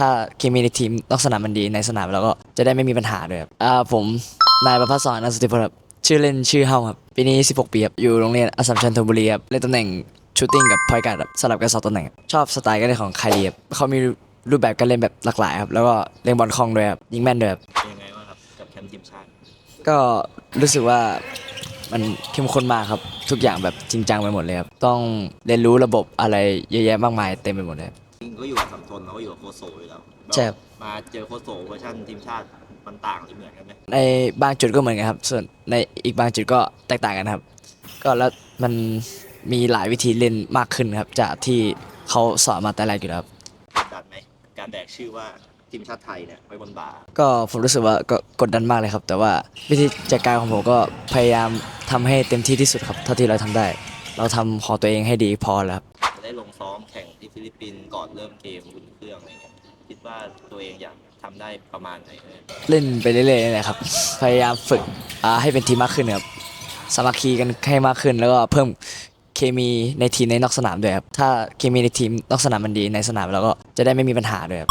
ถ้าเคมีในทีมนอกสนามมันดีในสนามเราก็จะได้ไม่มีปัญหาด้วยครับอ่าผมนายประภาสสอนนักสติพลครับชื่อเล่นชื่อเฮาครับปีนี้ 16 ปีครับอยู่โรงเรียนอัสสัมชัญธนบุรีครับเล่นตำแหน่งชูตติ้งกับพอยการ์ดครับสลับกันสองตำแหน่งครับชอบสไตล์การเล่นของไคลีครับเขามีรูปแบบการเล่นแบบหลากหลายครับแล้วก็เล่นบอลคล่องด้วยครับยิงแม่นด้วยครับยังไงบ้างครับกับแคมป์ทีมชาติก็รู้สึกว่ามันเข้มข้นมากครับ ทุกอย่างแบบจริงจังไปหมดเลยครับต้องเรียนรู้ระบบอะไรเยอะแยะมากมายเต็มไปหมดเลยครับ จริงก็อยู่กับ สัมทนแล้วก็อยู่กับโคโซอยู่แล้วใช่ครับ มาเจอโคโซเวอร์ชันทีมชาติมันต่างหรือเหมือนกันไหมในบางจุดก็เหมือนกันครับ ส่วนในอีกบางจุดก็แตกต่างกันครับ ก็แล้วมันมีหลายวิธีเล่นมากขึ้นครับ จากที่เขาสอนมาแต่แรกอยู่แล้วครับ กดดันไหมการแบกชื่อว่าทีมชาติไทยเนี่ยไว้บนบ่าก็ผมรู้สึกว่าก็กดดันมากเลยครับ แต่ว่าวิธีจัดการของผมก็พยายามทำให้เต็มที่ที่สุดครับ เท่าที่เราทำได้ เราทำของตัวเองให้ดีพอแล้วครับจะ ได้ลงซ้อมแข่งที่ฟิลิปปินส์ก่อนเริ่มเกมอุ่นเครื่องอะไรเงี้ยคิดว่าตัวเองอยากทำได้ประมาณไหนเล่นไปเรื่อยๆนี่แหละครับ พยายามฝึกให้เป็นทีมมากขึ้นครับสมัคคีกันให้มากขึ้น แล้วก็เพิ่มเคมีในทีมในนอกสนามด้วยครับ ถ้าเคมีในทีมนอกสนามมันดีในสนามเราก็จะได้ไม่มีปัญหาด้วยครับ